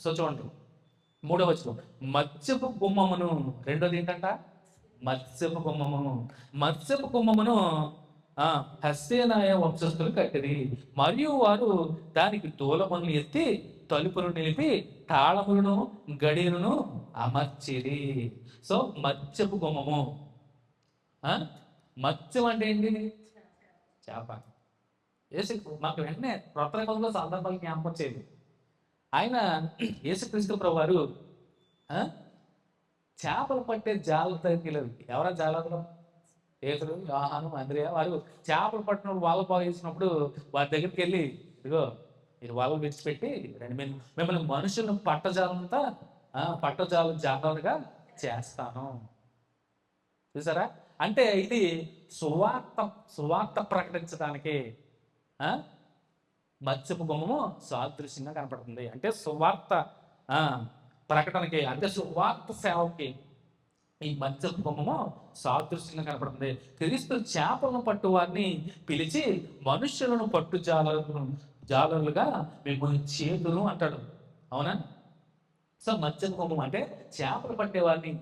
So చూడండి మూడవ వచనం. మత్స్యపు గుమ్మమును రెండోది ఏంటంట? మత్స్యపు గుమ్మమును. మత్స్యపు గుమ్మమును హస్సేనాయ వంశస్థులు కట్టిది మరియు వారు దానికి తోలములను ఎత్తి తలుపులు నిలిపి తాళములను గడియలను అమర్చిది సో మత్స్యపు గుమ్మము. మత్స్యం అంటే ఏంటి? చేప. యేసు మాకు వెంటనే క్రొత్త నిబంధనలో సందర్భాలు జ్ఞాపకం వచ్చేది ఆయన యేసుక్రీస్తు ప్రభువారు చేపలు పట్టే జాల దగ్గరికి వెళ్ళారు. ఎవరా జాలకులు పేతుడు యోహాను అంద్రియ వారు చేపలు పట్టినప్పుడు వాళ్ళ బాగు చేసినప్పుడు వారి దగ్గరికి వెళ్ళి ఇదిగో మీరు వాళ్ళు విడిచిపెట్టి రెండు. మిమ్మల్ని మిమ్మల్ని మనుషులను పట్టజాలంతా పట్టజాలం జాగ్రత్తగా చేస్తాను. చూసారా? అంటే ఇది సువార్త సువార్త ప్రకటించడానికి మత్స్యపు గుమ్మము సాదృశ్యంగా కనపడుతుంది. అంటే సువార్త ప్రకటనకి అంటే సువార్త సేవకి ఈ మత్స్యపు గుమ్మము సాదృశ్యంగా కనపడుతుంది. క్రీస్తు చేపలను పట్టు వారిని పిలిచి మనుష్యులను పట్టు జాలను జాలరులుగా మిమ్మల్ని చేతులు అంటాడు. అవునా? సో మత్స్యపు గుమ్మం అంటే చేపలు పట్టే వారిని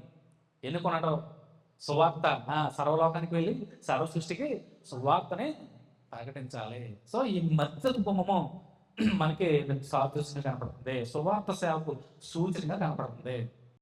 ఎన్నుకున్నాడు సువార్త సర్వలోకానికి వెళ్ళి సర్వ సృష్టికి సువార్తని ప్రకటించాలి. సో ఈ మధ్య గుమ్మము మనకి సాదృశ్యంగా కనపడుతుంది. సువార్త సేవకు సూచనగా కనపడుతుంది.